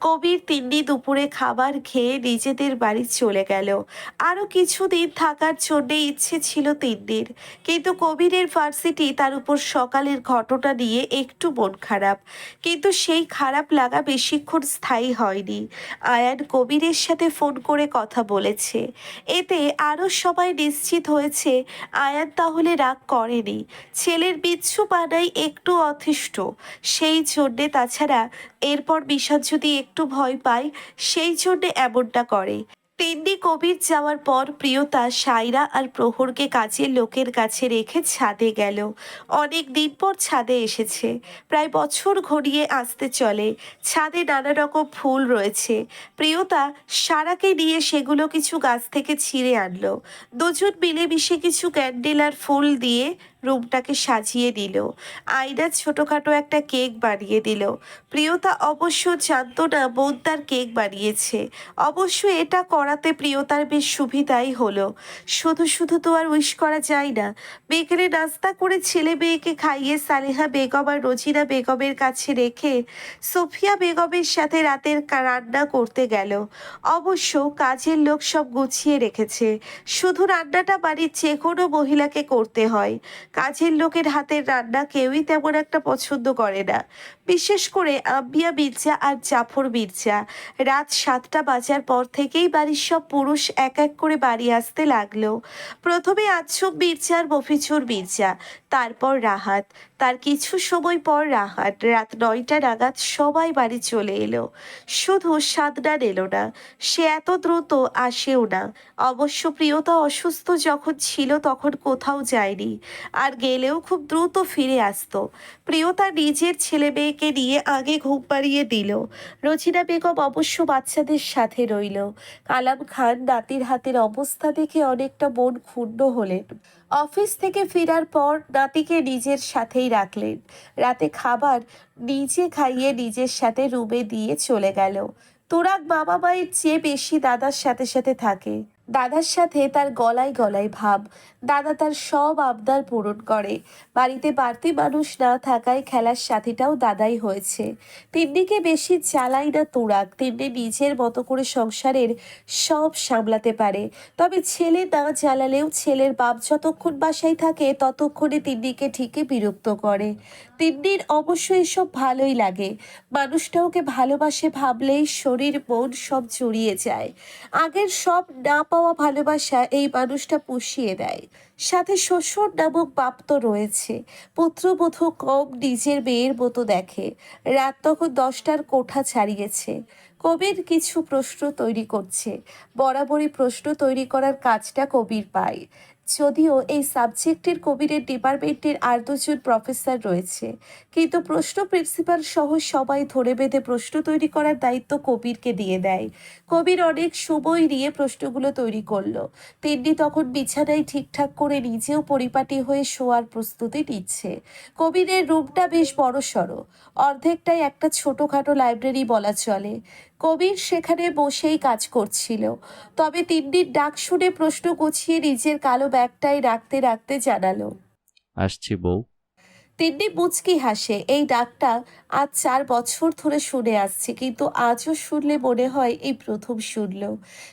কবির তিন্নি দুপুরে খাবার খেয়ে নিজেদের বাড়ি চলে গেল। আরও কিছুদিন থাকার জন্যে ইচ্ছে ছিল তিন্নির। কিন্তু কবিরের ভার্সিটি তার উপর সকালের ঘটনা নিয়ে একটু মন খারাপ। কিন্তু সেই খারাপ লাগা বেশিক্ষণ স্থায়ী হয়নি। আয়ান কবিরের সাথে ফোন করে কথা বলেছে। এতে আরও সবাই নিশ্চিত হয়েছে, আয়ান তাহলে রাগ করেনি। ছেলের বিচ্ছু পানাই একটু অথিষ্ঠ সেই জন্যে তাছাড়া এরপর বিষাদ যদি একটু ভয় পায়, সেই জন্যে এমনটা করে। তিন্নি কবির যাওয়ার পর প্রিয়তা সাইরা আর প্রহরকে কাজের লোকের কাছে রেখে ছাদে গেল। অনেক দিন পর ছাদে এসেছে। প্রায় বছর ঘড়িয়ে আসতে চলে। ছাদে নানা রকম ফুল রয়েছে। প্রিয়তা সারাকে নিয়ে সেগুলো কিছু গাছ থেকে ছিঁড়ে আনলো। দুজন মিলেমিশে কিছু ক্যান্ডেল আর ফুল দিয়ে রুমটাকে সাজিয়ে দিল। আয়না ছোটোখাটো একটা কেক বানিয়ে দিল। প্রিয়তা অবশ্য জানতো না বোন তার কেক বানিয়েছে। অবশ্য এটা করাতে প্রিয়তার বেশ সুবিধাই হলো। শুধু শুধু তো আর উইশ করা যায় না। বেকারে নাস্তা করে ছেলে মেয়েকে খাইয়ে সালেহা বেগম আর রোজিনা বেগমের কাছে রেখে সোফিয়া বেগমের সাথে রাতের রান্না করতে গেল। অবশ্য কাজের লোক সব গুছিয়ে রেখেছে। শুধু রান্নাটা বাড়ির যে কোনো মহিলাকে করতে হয়। কাজের লোকের হাতের রান্না কেউই তেমন একটা পছন্দ করে না। বিশেষ করে আম্বিয়া মির্জা আর জাফর মির্জা রাত সাতটা বাজার পর থেকেই বাড়ির সব পুরুষ এক এক করে বাড়ি আসতে লাগল। প্রথমে আচ্ছুব মির্জা আর মফিজুর মির্জা তারপর রাহাত। তার কিছু সময় পর রাহাত। রাত নয়টা নাগাদ সবাই বাড়ি চলে এলো। শুধু সাদনান এলো না, সে এত দ্রুত আসেও না। অবশ্য প্রিয়তা অসুস্থ যখন ছিল তখন কোথাও যায়নি, আর গেলেও খুব দ্রুত ফিরে আসতো। প্রিয়তা নিজের ছেলে নিয়ে আগে ঘুম পাড়িয়ে দিল। রচিনা বেগম অবশ্য বাচ্চাদের সাথে রইল। কালাম খান নাতির হাতের অবস্থা দেখে অনেকটা মন ক্ষুণ্ণ হলেন। অফিস থেকে ফেরার পর নাতিকে নিজের সাথেই রাখলেন। রাতে খাবার নিজে খাইয়ে নিজের সাথে রুমে দিয়ে চলে গেল। তোরাক বাবা মায়ের চেয়ে বেশি দাদার সাথে সাথে থাকে। দাদার সাথে তার গলায় গলায় ভাব। দাদা তার সব আবদার পূরণ করে। বাড়িতে বাড়তি মানুষ না থাকায় খেলার সাথীটাও দাদাই হয়েছে। তিন্নিকে বেশি চালাই না তোরাক তিন্নি নিজের মতো করে সংসারের সব সামলাতে পারে। তবে ছেলে না জ্বালালেও ছেলের বাপ যতক্ষণ বাসায় থাকে, ততক্ষণে তিন্নিকে ঠিকই বিরক্ত করে। তিন্নির অবশ্য এসব ভালোই লাগে। মানুষটা ওকে ভালোবাসে ভাবলেই শরীর, মন সব জড়িয়ে যায়। আগের সব না ভালোবাসা এই মানুষটা পুষিয়ে দেয়। সাথে শ্বশুর নামক বাপ তো রয়েছে। পুত্রবধূ কম নিজের মেয়ের মতো দেখে। রাত তখন দশটার কোঠা ছাড়িয়েছে। কবির কিছু প্রশ্ন তৈরি করছে। বরাবরই প্রশ্ন তৈরি করার কাজটা কবির পায়। যদিও এই সাবজেক্টের কবিরের ডিপার্টমেন্টের আর দুজন প্রফেসর রয়েছে। কিন্তু প্রশ্ন প্রিন্সিপাল সহ সবাই ধরে বেঁধে প্রশ্ন তৈরি করার দায়িত্ব কবিরকে দিয়ে দেয়। কবির অনেক সময় নিয়ে প্রশ্নগুলো তৈরি করল। তিন্নি তখন বিছানায় ঠিকঠাক করে নিজেও পরিপাটি হয়ে শোয়ার প্রস্তুতি নিচ্ছে। কবিরের রুমটা বেশ বড় সড়ো অর্ধেকটাই একটা ছোটোখাটো লাইব্রেরি বলা চলে। কবির সেখানে বসেই কাজ করছিল। তবে তিন্নির ডাক শুনে প্রশ্ন গুছিয়ে নিজের কালো ব্যাগটাই রাখতে রাখতে জানালো। আসছি বউ। তিন্নি মুচকি হাসে এই ডাকটা আজ চার বছর ধরে শুনে আসছে কিন্তু আজও শুনলে মনে হয় এই প্রথম শুনল।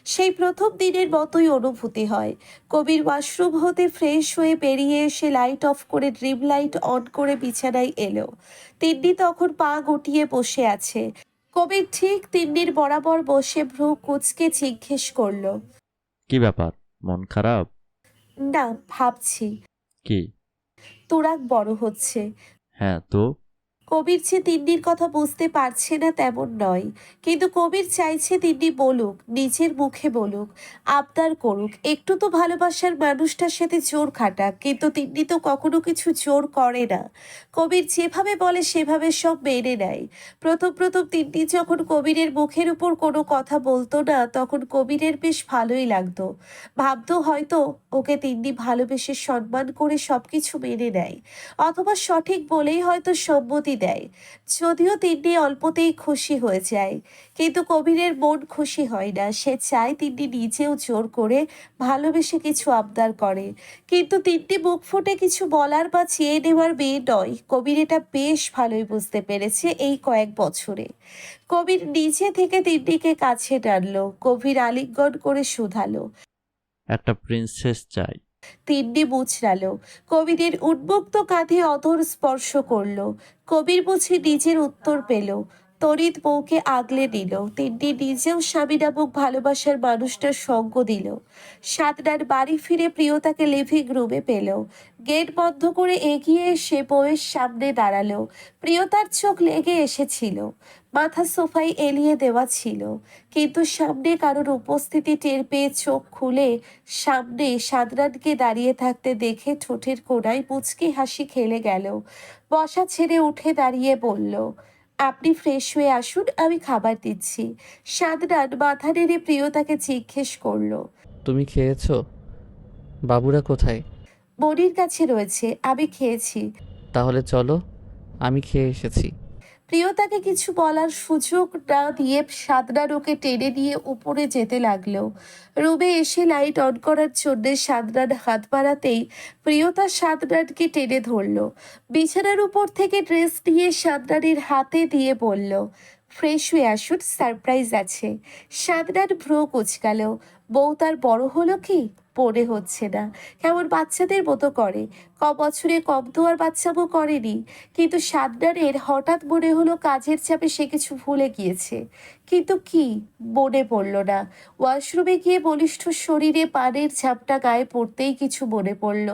সেই প্রথম দিনের মতোই অনুভূতি হয়। কবির ওয়াশরুম হতে ফ্রেশ হয়ে বেরিয়ে এসে লাইট অফ করে ড্রিম লাইট অন করে বিছানায় এলো। তিন্নি তখন পা গুটিয়ে বসে আছে। কবির ঠিক তিন্নির বরাবর বসে ভ্রু কুচকে জিজ্ঞেস করল কি ব্যাপার? মন খারাপ? না ভাবছি। কি? তোরাক বড় হচ্ছে। হ্যাঁ তো? কবির যে তিন্নির কথা বুঝতে পারছে না তেমন নয়। কিন্তু কবির চাইছে তিন্নি বলুক, নিজের মুখে বলুক, আবদার করুক। একটু তো ভালোবাসার মানুষটার সাথে জোর খাটাক, কিন্তু তিন্নি তো কখনো কিছু জোর করে না। কবির যেভাবে বলে সেভাবে সব মেনে নেয়। প্রথম প্রথম তিন্নি যখন কবিরের মুখের উপর কোনো কথা বলতো না, তখন কবিরের বেশ ভালোই লাগতো। ভাবতো হয়তো ওকে তিন্নি ভালোবেসে সম্মান করে সবকিছু মেনে নেয়। অথবা সঠিক বলেই হয়তো সম্মতি দেয়। যদিও তিন্নি অল্পতেই খুশি হয়ে যায়। কিন্তু কবিরের মন খুশি হয় না। সে চায় তিন্নি নিজেও জোর করে ভালোবেসে কিছু আবদার করে। কিন্তু তিন্নি মুখ ফুটে কিছু বলার বা চেয়ে নেওয়ার মেয়ে নয়। কবির এটা বেশ ভালোই বুঝতে পেরেছে এই কয়েক বছরে। কবির নিচে থেকে তিন্নিকে কাছে টানলো। কবির আলিঙ্গন করে শুধালো। একটা প্রিন্সেস চাই। তিন্নি মুচড়ালো কবিরের উন্মুক্ত কাঁধে অধর স্পর্শ করল। কবির বুঝি নিজের উত্তর পেল। তরিত বউকে আগলে নিল। তিন্নি নিজেও স্বামী নামক ভালোবাসার মানুষটার সঙ্গ দিল সাতটার বাড়ি ফিরে প্রিয়তাকে লিভিং রুমে পেল। গেট বন্ধ করে এগিয়ে এসে বউয়ের সামনে দাঁড়াল। প্রিয়তার চোখ লেগে এসেছিল। মাথা সোফায় এলিয়ে দেওয়া ছিল। কিন্তু সামনে কারোর উপস্থিতি টের পেয়ে চোখ খুলে সামনে সাদরানকে দাঁড়িয়ে থাকতে দেখে ঠোঁটের কোণায় মুচকি হাসি খেলে গেল। বসা ছেড়ে উঠে দাঁড়িয়ে বলল আপনি ফ্রেশ হয়ে আসুন আমি খাবার দিচ্ছি। সাদরান মাথা প্রিয় তাকে জিজ্ঞেস করল। তুমি খেয়েছো? বাবুরা কোথায়? বনির কাছে রয়েছে আমি খেয়েছি। তাহলে চলো আমি খেয়ে এসেছি। প্রিয়তাকে কিছু বলার সুযোগ না দিয়ে সাদরান ওকে টেনে নিয়ে উপরে যেতে লাগল। রুমে এসে লাইট অন করার জন্যে সাদরান হাত বাড়াতেই প্রিয়তা সাদরানকে টেনে ধরলো। বিছানার উপর থেকে ড্রেস নিয়ে সাদরানের হাতে দিয়ে বলল, ফ্রেশ হয়ে আসুন, সারপ্রাইজ আছে। সাদরান ভ্রু কুচকাল। বউ তার বড় হলো কি? পড়ে হচ্ছে না। কেমন বাচ্চাদের মতো করে। ক বছরে কম তো আর বাচ্চামো করেনি। কিন্তু সাদনারের হঠাৎ মনে হলো কাজের চাপে সে কিছু ভুলে গিয়েছে। কিন্তু কি? মনে পড়ল না। ওয়াশরুমে গিয়ে বলিষ্ঠ শরীরে পানের ঝাপটা গায়ে পড়তেই কিছু মনে পড়ল।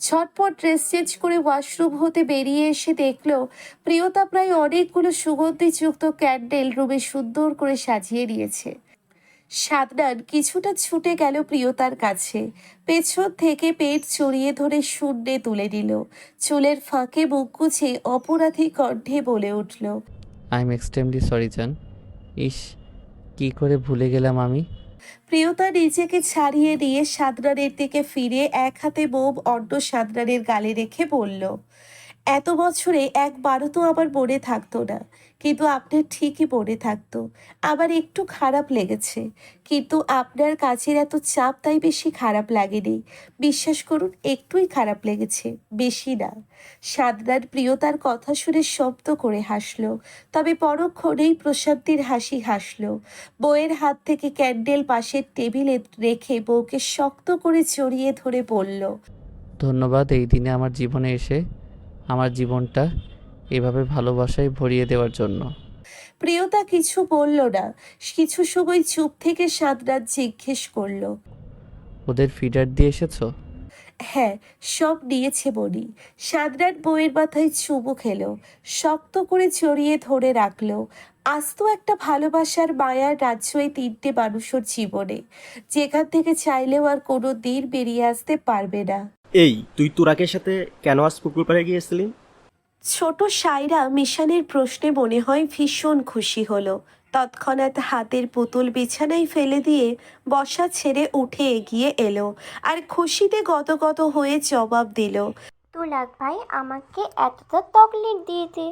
ঝটপট ড্রেস চেঞ্জ করে ওয়াশরুম হতে বেরিয়ে এসে দেখল, প্রিয়তা প্রায় অনেকগুলো সুগন্ধিযুক্ত ক্যান্ডেল রুমে সুন্দর করে সাজিয়ে নিয়েছে। সাদনান কিছুটা ছুটে গেল প্রিয়তার কাছে। পেছন থেকে পেট চড়িয়ে ধরে শূন্যে তুলে দিল চুলের ফাঁকে মুখ গুছে অপরাধী কণ্ঠে বলে উঠল আই এম এক্সট্রিমলি সরি জান ইস কি করে ভুলে গেলাম আমি? প্রিয়তা নিজেকে ছাড়িয়ে দিয়ে সাদরানের দিকে ফিরে এক হাতে বোম অন্য সাদরানের গালে রেখে বলল এত বছরে একবারও তো আমার মনে থাকতো না। কিন্তু আপনার ঠিকই মনে থাকতো। আমার একটু খারাপ লেগেছে। কিন্তু আপনার কাছের এত চাপ তাই বেশি খারাপ লাগেনি। বিশ্বাস করুন, একটুই খারাপ লেগেছে, বেশি না। সাদরান প্রিয়তার কথা শুনে শব্দ করে হাসলো। তবে পরক্ষণেই প্রশান্তির হাসি হাসলো। বউয়ের হাত থেকে ক্যান্ডেল পাশের টেবিলে রেখে বউকে শক্ত করে জড়িয়ে ধরে বলল, ধন্যবাদ, এই দিনে আমার জীবনে এসে, আমার জীবনটা এভাবে ভালোবাসায় ভরিয়ে দেওয়ার জন্য। প্রিয়তা কিছু বলল না কিছু সময় চুপ থেকে সাদরাত জিজ্ঞেস করল। ওদের ফিডার দিয়ে এসেছ? হ্যাঁ সব নিয়েছে বনি। সাদরাত বউয়ের মাথায় চুমু খেলো শক্ত করে জড়িয়ে ধরে রাখল। আস্ত একটা ভালোবাসার মায়ার রাজ্য এই তিনটে মানুষের জীবনে। যেখান থেকে চাইলেও আর কোনো দিন বেরিয়ে আসতে পারবে না। এই তুই তুরাকের সাথে কেন আজ পুকুর পাড়ে গিয়েছিলি? ছোট সাইরা মিশানের প্রশ্নে মনে হয় ভীষণ খুশি হলো। তৎক্ষণাৎ হাতের পুতুল বিছানায় ফেলে দিয়ে বসা ছেড়ে উঠে এগিয়ে এলো আর খুশিতে গতগত হয়ে জবাব দিল, তুলাক ভাই, আমাকে এতটা তকলিফ দিয়েছে।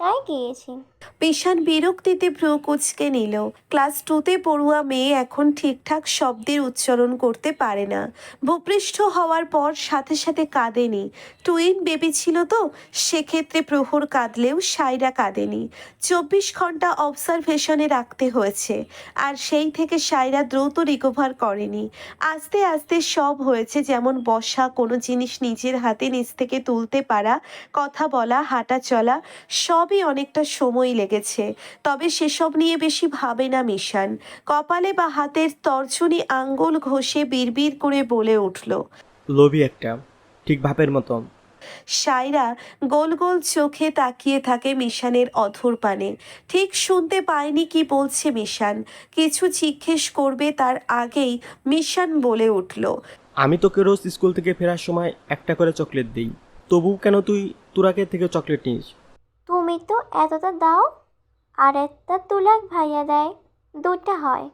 তাই গিয়েছি। পেশান বিরক্তিতে ভ্রু কুচকে নিল। ক্লাস টুতে পড়ুয়া মেয়ে এখন ঠিকঠাক শব্দের উচ্চারণ করতে পারে না। ভূপৃষ্ঠ হওয়ার পর সাথে সাথে কাঁদেনি। টুইন বেবি ছিল তো, সেক্ষেত্রে প্রহর কাঁদলেও সাইরা কাঁদেনি। চব্বিশ ঘণ্টা অবজারভেশনে রাখতে হয়েছে, আর সেই থেকে সাইরা দ্রুত রিকভার করেনি। আস্তে আস্তে সব হয়েছে যেমন বসা, কোনো জিনিস নিজের হাতে নিচ থেকে তুলতে পারা, কথা বলা, হাঁটা চলা, সবই অনেকটা সময় লেগেছে। তবে সেসব নিয়ে বেশি ভাবে না মিশান। কপালে বা হাতের তর্জনী আঙ্গুল ঘষে বিড়বিড় করে বলে উঠল লোভী একটা ঠিক ভাবের মতো সায়রা গোল গোল চোখে তাকিয়ে থাকে মিশানের অধর পানে। ঠিক শুনতে পায়নি কি বলছে মিশান। কিছু জিজ্ঞেস করবে তার আগেই মিশান বলে উঠল আমি তোকে রোজ স্কুল থেকে ফেরার সময় একটা করে চকলেট দিই। তবু কেন তুই তুরাকের থেকে চকলেট নিস? তুমি তো এতটা দাও আর একটা তুলাক ভাইয়া দেয় দুটা হয়।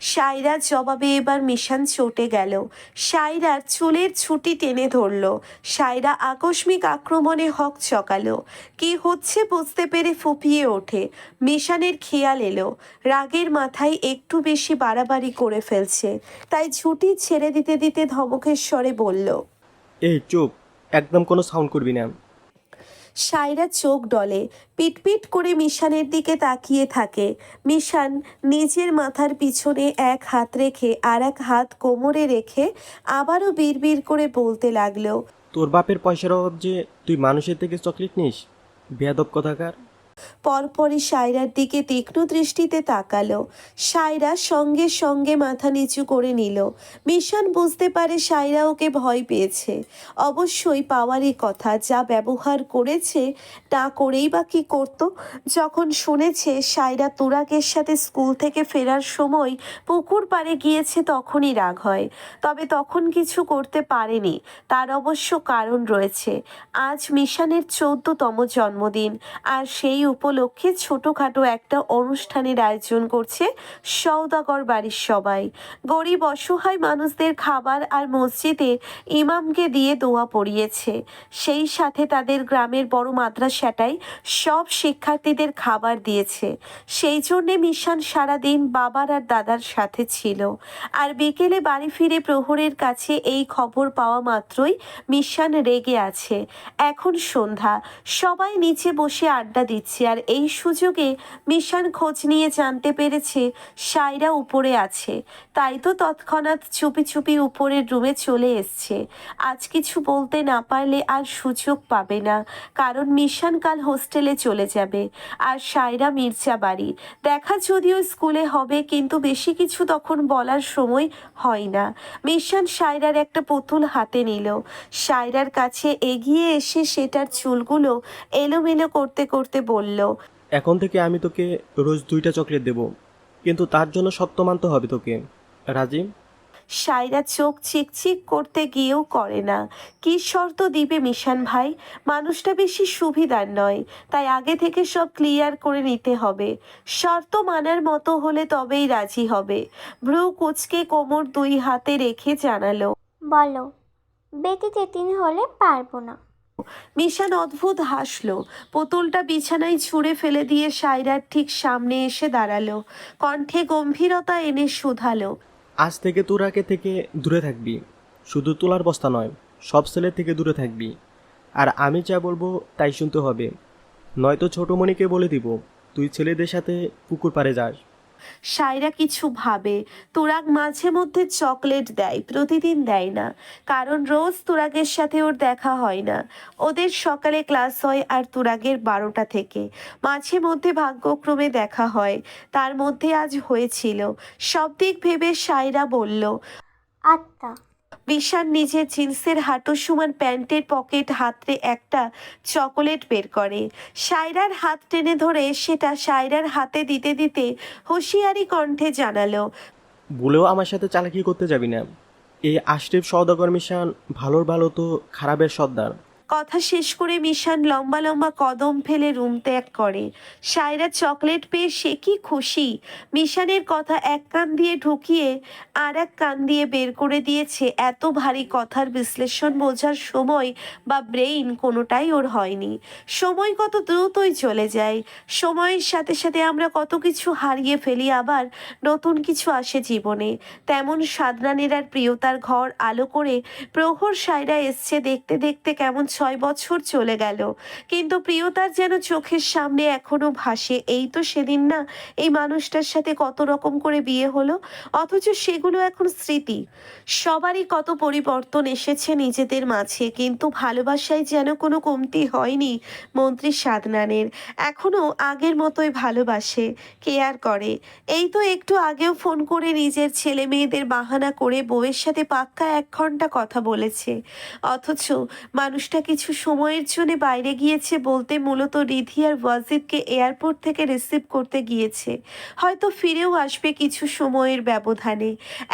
সায়রার জবাবে এবার মিশান চটে গেল। সায়রার চুলের ছুটি টেনে ধরল। সায়রা আকস্মিক আক্রমণে হক চকালো। কি হচ্ছে বুঝতে পেরে ফুপিয়ে ওঠে। মিশানের খেয়াল এলো। রাগের মাথায় একটু বেশি বাড়াবাড়ি করে ফেলছে। তাই ছুটি ছেড়ে দিতে দিতে ধমকের স্বরে বলল এই চুপ একদম কোনো সাউন্ড করবি না। সায়রা চোখ ডলে, পিটপিট করে মিশানের দিকে তাকিয়ে থাকে। মিশান নিজের মাথার পিছনে এক হাত রেখে আর এক হাত কোমরে রেখে আবারও বিড়বিড় করে বলতে লাগল, তোর বাপের পয়সার অভাব যে, তুই মানুষের থেকে চকলেট নিস? বেয়াদব কথাকার? পরপরই সায়রার দিকে তীক্ষ্ণ দৃষ্টিতে তাকালো। সায়রা সঙ্গে সঙ্গে মাথা নিচু করে নিল। মিশন বুঝতে পারে সায়রা ওকে ভয় পেয়েছে। অবশ্যই পাওয়ারই কথা যা ব্যবহার করেছে তা করেই বা কি করতো। যখন শুনেছে সায়রা তুরাগের সাথে স্কুল থেকে ফেরার সময় পুকুর পাড়ে গিয়েছে তখনই রাগ হয়। তবে তখন কিছু করতে পারেনি। তার অবশ্য কারণ রয়েছে। আজ মিশানের চৌদ্দতম জন্মদিন, আর সেই উপলক্ষে ছোটোখাটো একটা অনুষ্ঠানের আয়োজন করছে সৌদাগর বাড়ির সবাই। গরিব অসহায় মানুষদের খাবার আর মসজিদে ইমামকে দিয়ে দোয়া পড়িয়েছে। সেই সাথে তাদের গ্রামের বড় মাদ্রাসাটাই সব শিক্ষার্থীদের খাবার দিয়েছে। সেই জন্যে মিশান সারাদিন বাবার আর দাদার সাথে ছিল। আর বিকেলে বাড়ি ফিরে প্রহরের কাছে এই খবর পাওয়া মাত্রই মিশান রেগে আছে। এখন সন্ধ্যা। সবাই নিচে বসে আড্ডা দিচ্ছে। আর এই সুযোগে মিশন খোঁজ নিয়ে জানতে পেরেছে সায়রা উপরে আছে। তাই তো তৎক্ষণাৎ চুপি চুপি উপরের রুমে চলে এসছে। আজ কিছু বলতে না পারলে আর সুযোগ পাবে না, কারণ মিশন কাল হোস্টেলে চলে যাবে। আর সায়রা মির্জা বাড়ি। দেখা যদিও স্কুলে হবে, কিন্তু বেশি কিছু তখন বলার সময় হয় না। মিশন সায়রার একটা পুতুল হাতে নিল। সায়রার কাছে এগিয়ে এসে সেটার চুলগুলো এলোমেলো করতে করতে বলল এখন থেকে আমি তোকে রোজ দুইটা চকলেট দেব কিন্তু তার জন্য সত্য মানতে হবে তোকে। রাজি? সায়রা চোখ চিকচিক করতে গিয়েও করে না। কি শর্ত দিবে মিশান ভাই? মানুষটা বেশি সুবিধার নয় তাই আগে থেকে সব ক্লিয়ার করে নিতে হবে। শর্ত মানার মতো হলে তবেই রাজি হবে। ভ্রু কুচকে কোমর দুই হাতে রেখে জানালো বলো বেটি তেতিন হলে পারব না। মিশান অদ্ভুত হাসলো। পুতুলটা বিছানায় ছুঁড়ে ফেলে দিয়ে সায়রার ঠিক সামনে এসে দাঁড়াল। কণ্ঠে গম্ভীরতা এনে শুধালো। আজ থেকে তোরাকে থেকে দূরে থাকবি। শুধু তোলার বস্তা নয়, সব ছেলের থেকে দূরে থাকবি। আর আমি যা বলব তাই শুনতে হবে। নয়তো ছোটমণিকে বলে দিব, তুই ছেলেদের সাথে পুকুর পাড়ে যাস। সায়রা কিছু ভাবে। তুরাগ মাঝে মধ্যে চকলেট দেয়, প্রতিদিন দেয় না। কারণ রোজ তোরাগের সাথে ওর দেখা হয় না। ওদের সকালে ক্লাস হয় আর তোরাগের বারোটা থেকে। মাঝে মধ্যে ভাগ্যক্রমে দেখা হয়। তার মধ্যে আজ হয়েছিল। সব দিক ভেবে সায়রা বলল আত্মা বিশান নিজের জিন্সের হাঁটু সমান প্যান্টের পকেট হাতরে একটা চকোলেট বের করে। সায়রার হাত টেনে ধরে সেটা সায়রার হাতে দিতে দিতে হুঁশিয়ারি কণ্ঠে জানালো, বলেও আমার সাথে চালাকি করতে যাবি না। এই আষ্টেপ সওদাগর মিশন ভালোর ভালো তো খারাপের সর্দার। কথা শেষ করে মিশান লম্বা লম্বা কদম ফেলে রুম ত্যাগ করে। সায়রা চকলেট পেয়ে সে কি খুশি? মিশানের কথা এক কান দিয়ে ঢুকিয়ে আর এক কান দিয়ে বের করে দিয়েছে। এত ভারী কথার বিশ্লেষণ বোঝার সময় বা ব্রেইন কোনোটাই ওর হয়নি। সময় কত দ্রুতই চলে যায়। সময়ের সাথে সাথে আমরা কত কিছু হারিয়ে ফেলি আবার নতুন কিছু আসে জীবনে। তেমন সাদরানের আর প্রিয়তার ঘর আলো করে প্রহর সায়রা এসছে দেখতে দেখতে কেমন ছয় বছর চলে গেল। কিন্তু প্রিয়তার যেন চোখের সামনে এখনও ভাসে, এই তো সেদিন না, এই মানুষটার সাথে কত রকম করে বিয়ে হলো, অথচ সেগুলো এখন স্মৃতি। সবারই কত পরিবর্তন এসেছে নিজেদের মাঝে, কিন্তু ভালোবাসায় যেন কোনো কমতি হয়নি মন্ত্রী সাদনানের এখনও আগের মতোই ভালোবাসে, কেয়ার করে। এই তো একটু আগেও ফোন করে নিজের ছেলে মেয়েদের বাহানা করে বউয়ের সাথে পাক্কা এক ঘণ্টা কথা বলেছে। অথচ মানুষটাকে কিছু সময়ের জন্য বাইরে গিয়েছে বলতে মূলত রিধি আর ওয়াজিদকে এয়ারপোর্ট থেকে রিসিভ করতে গিয়েছে। হয়তো ফিরেও আসবে কিছু সময়ের ব্যবধানে।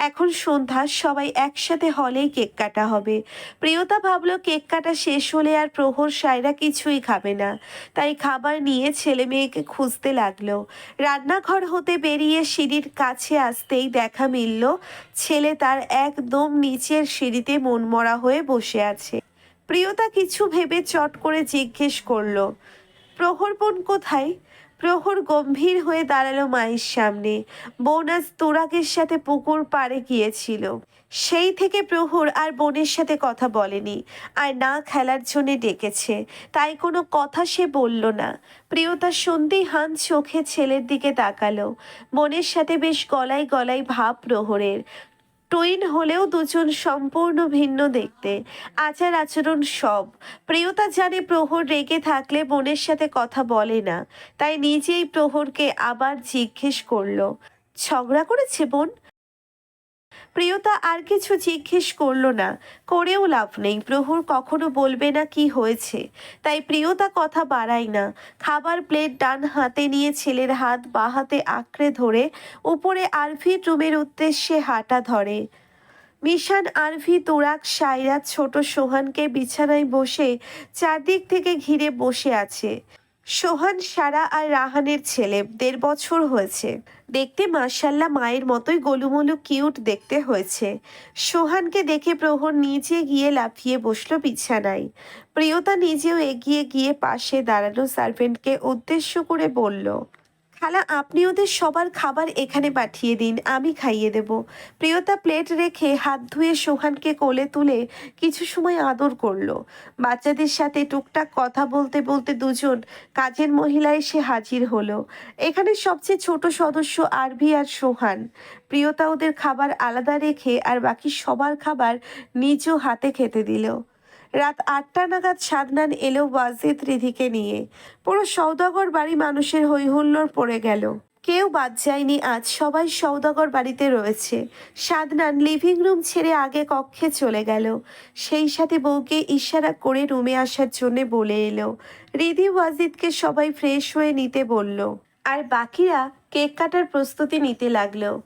এখন সন্ধ্যা, সবাই একসাথে হলেই কেক কাটা হবে। প্রিয়তা ভাবলো কেক কাটা শেষ হলে আর প্রহর, সায়রা কিছুই খাবে না। তাই খাবার নিয়ে ছেলে মেয়েকে খুঁজতে লাগল। রান্নাঘর হতে বেরিয়ে সিঁড়ির কাছে আসতেই দেখা মিলল, ছেলে তার একদম নিচের সিঁড়িতে মনমরা হয়ে বসে আছে। প্রিয়তা কিছু ভেবে চট করে জিজ্ঞেস করল, প্রহর বোন কোথায়? প্রহর গম্ভীর হয়ে দাঁড়াল মায়ের সামনে। বোন আজ তোরাকের সাথে পুকুর পাড়ে গিয়েছিল। সেই থেকে প্রহর আর বোনের সাথে কথা বলেনি আর না খেলার জন্য ডেকেছে। তাই কোনো কথা সে বলল না। প্রিয়তা সন্দিহান চোখে ছেলের দিকে তাকালো। বোনের সাথে বেশ গলায় গলায় ভাব প্রহরের। টুইন হলেও দুজন সম্পূর্ণ ভিন্ন দেখতে। আচার আচরণ সব। প্রিয়তা জানে প্রহর রেগে থাকলে বোনের সাথে কথা বলে না। তাই নিজেই প্রহরকে আবার জিজ্ঞেস করল, ঝগড়া করেছে বোন? প্রিয়তা আর কিছু জিজ্ঞেস করল না। করেও লাভ নেই। প্রহর কখনো বলবে না কি হয়েছে। তাই প্রিয়তা কথা বাড়ায় না। খাবার প্লেট ডান হাতে নিয়ে ছেলের হাত বা হাতে আঁকড়ে ধরে উপরে আরভির রুমের উদ্দেশ্যে হাঁটা ধরে। মিশান, আরভি তুরাক সাইরা ছোট সোহানকে বিছানায় বসে চারদিক থেকে ঘিরে বসে আছে। সোহান, সারা আর রাহানের ছেলে। দেড় বছর হয়েছে। দেখতে মার্শাল্লা মায়ের মতোই গোলুমলু কিউট দেখতে হয়েছে। সোহানকে দেখে প্রহর নিজে গিয়ে লাফিয়ে বসল বিছানায়। প্রিয়তা নিজেও এগিয়ে গিয়ে পাশে দাঁড়ানো সার্ভেন্টকে উদ্দেশ্য করে বলল খালা, আপনি ওদের সবার খাবার এখানে পাঠিয়ে দিন, আমি খাইয়ে দেব। প্রিয়তা প্লেট রেখে হাত ধুয়ে সোহানকে কোলে তুলে কিছু সময় আদর করল। বাচ্চাদের সাথে টুকটাক কথা বলতে বলতে দুজন কাজের মহিলা এসে হাজির হলো। এখানে সবচেয়ে ছোট সদস্য আরভি আর সোহান। প্রিয়তা ওদের খাবার আলাদা রেখে আর বাকি সবার খাবার নিজ হাতে খেতে দিল। রাত আটটা নাগাদ সাদনান এলো ওয়াজিদ রিধিকে নিয়ে। পুরো সৌদাগর বাড়ি মানুষের হৈহুল্লোড় পড়ে গেল। কেউ বাদ যায়নি, আজ সবাই সৌদাগর বাড়িতে রয়েছে। সাদনান লিভিং রুম ছেড়ে আগে কক্ষে চলে গেল। সেই সাথে বউকে ইশারা করে রুমে আসার জন্য বলে এলো। রিধি ওয়াজিদকে সবাই ফ্রেশ হয়ে নিতে বলল। আর বাকিরা কেক কাটার প্রস্তুতি নিতে লাগল।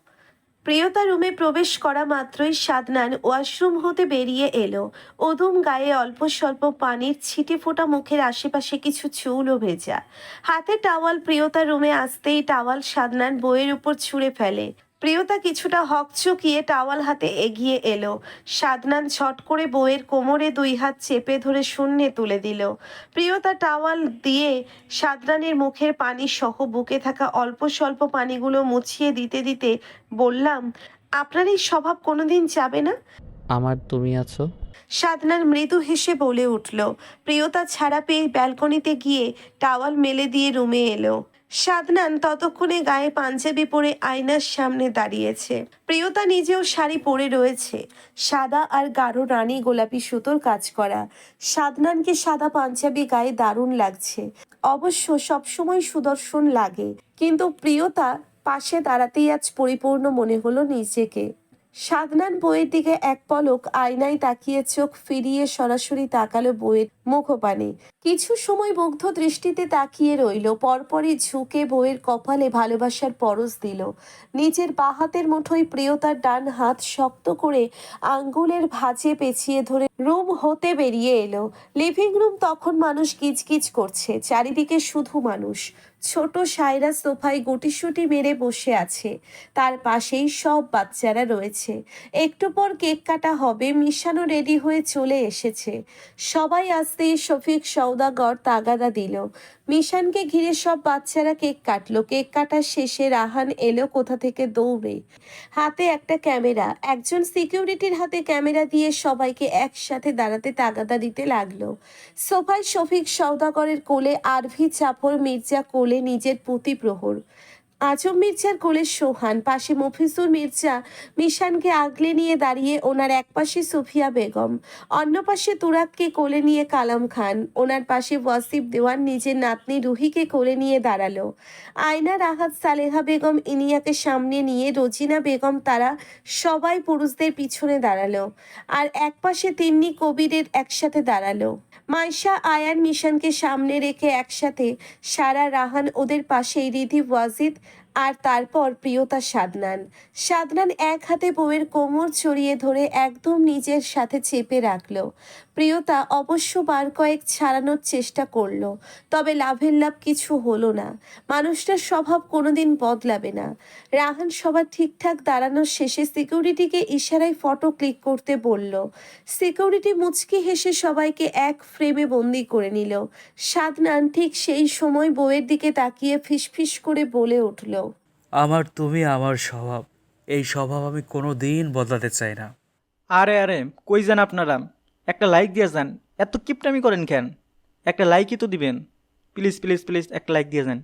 প্রিয়তা রুমে প্রবেশ করা মাত্রই সাদনান ওয়াশরুম হতে বেরিয়ে এলো। ওদুম গায়ে অল্প স্বল্প পানির ছিটে ফোটা মুখের আশেপাশে কিছু চুলও ভেজা। হাতে টাওয়াল প্রিয়তা রুমে আসতেই টাওয়াল সাদনান বইয়ের উপর ছুঁড়ে ফেলে। প্রিয়তা কিছুটা হকচকিয়ে টাওয়াল হাতে এগিয়ে এলো। সাদনান ছট করে বইয়ের কোমরে দুই হাত চেপে ধরে শূন্যে তুলে দিল। প্রিয়তা টাওয়াল দিয়ে সাদনানের মুখের পানি সহ বুকে থাকা অল্প স্বল্প পানিগুলো মুছিয়ে দিতে দিতে বললাম আপনার এই স্বভাব কোনোদিন যাবে না? আমার তুমি আছো? সাদনান মৃদু হেসে বলে উঠল প্রিয়তা ছাড়া পেয়ে ব্যালকনিতে গিয়ে টাওয়াল মেলে দিয়ে রুমে এলো। সাদনান ততক্ষণে গায়ে পাঞ্জাবি পরে আয়নার সামনে দাঁড়িয়েছে। প্রিয়তা নিজেও শাড়ি পরে রয়েছে। সাদা আর গাঢ় রানী গোলাপি সুতোর কাজ করা। সাদনানকে সাদা পাঞ্জাবি গায়ে দারুণ লাগছে। অবশ্য সবসময় সুদর্শন লাগে, কিন্তু প্রিয়তা পাশে দাঁড়াতেই আজ পরিপূর্ণ মনে হলো নিজেকে। সাদনান বইয়ের দিকে এক পলক আয়নায় তাকিয়ে চোখ ফিরিয়ে সরাসরি তাকালো বইয়ের মুখপানে। কিছু সময় মুগ্ধ দৃষ্টিতে তাকিয়ে রইল, পরপরই ঝুঁকে বইয়ের কপালে ভালোবাসার পরশ দিল। নিজের বাঁ হাতের মুঠোয় প্রিয়তার ডান হাত শক্ত করে আঙ্গুলের ভাঁজে পেঁচিয়ে ধরে রুম হতে বেরিয়ে এলো। লিভিং রুম তখন মানুষ কিচকিচ করছে, চারিদিকে শুধু মানুষ। ছোট সায়রা সোফায় গুটিসুটি মেরে বসে আছে। তার পাশেই সব বাচ্চারা রয়েছে। একটু পর কেক কাটা হবে, মিশানো রেডি হয়ে চলে এসেছে। সবাই আসতেই শফিক সৌদাগর তাগাদা দিল। মিশানকে ঘিরে সব বাচ্চারা কেক কাটলো। কেক কাটার শেষে রাহান এলো কোথা থেকে দৌড়ে। হাতে একটা ক্যামেরা। একজন সিকিউরিটির হাতে ক্যামেরা দিয়ে সবাইকে একসাথে দাঁড়াতে তাগাদা দিতে লাগল। সোফায় শফিক সৌদাগরের কোলে আরভি চাপর মির্জা কোলে নিজের পুঁতি প্রহর আজম মির্জার কোলে সোহান, পাশে মফিজুর মির্জা মিশানকে আগলে নিয়ে দাঁড়িয়ে ওনার এক পাশে সুফিয়া বেগম, অন্য পাশে তুরাককে কোলে নিয়ে কালাম খান, ওনার পাশে ওয়াসিফ দেওয়ান নিজের নাতনি রুহিকে কোলে নিয়ে দাঁড়াল। আয়না রাহাত, সালেহা বেগম, ইনিয়াকে সামনে নিয়ে রোজিনা বেগম, তারা সবাই পুরুষদের পিছনে দাঁড়াল আর এক পাশে তিন্নি কবিরের একসাথে দাঁড়াল। মাইশা, আয়ান মিশনকে সামনে রেখে একসাথে সারা রাহান ওদের পাশেই, রিধি, ওয়াজিদ আর তারপর প্রিয়তা সাদনান সাদনান এক হাতে বউয়ের কোমর চড়িয়ে ধরে একদম নিজের সাথে চেপে রাখল। প্রিয়তা অবশ্য বার কয়েক ছাড়ানোর চেষ্টা করল, তবে লাভের লাভ কিছু হলো না। মানুষটার স্বভাব কোনোদিন বদলাবে না। রাহান সবার ঠিকঠাক দাঁড়ানোর শেষে সিকিউরিটিকে ইশারায় ফটো ক্লিক করতে বলল, সিকিউরিটি মুচকি হেসে সবাইকে এক ফ্রেমে বন্দি করে নিল। সাদনান ঠিক সেই সময় বউয়ের দিকে তাকিয়ে ফিসফিস করে বলে উঠল আমার, তুমি আমার স্বভাব। এই স্বভাব আমি কোনো দিন বদলাতে চাই না। আরে আরে, কই যান আপনারা? একটা লাইক দিয়ে যান। এত কিপটামি করেন কেন? একটা লাইকই তো দিবেন। প্লিজ প্লিজ প্লিজ একটা লাইক দিয়ে যান।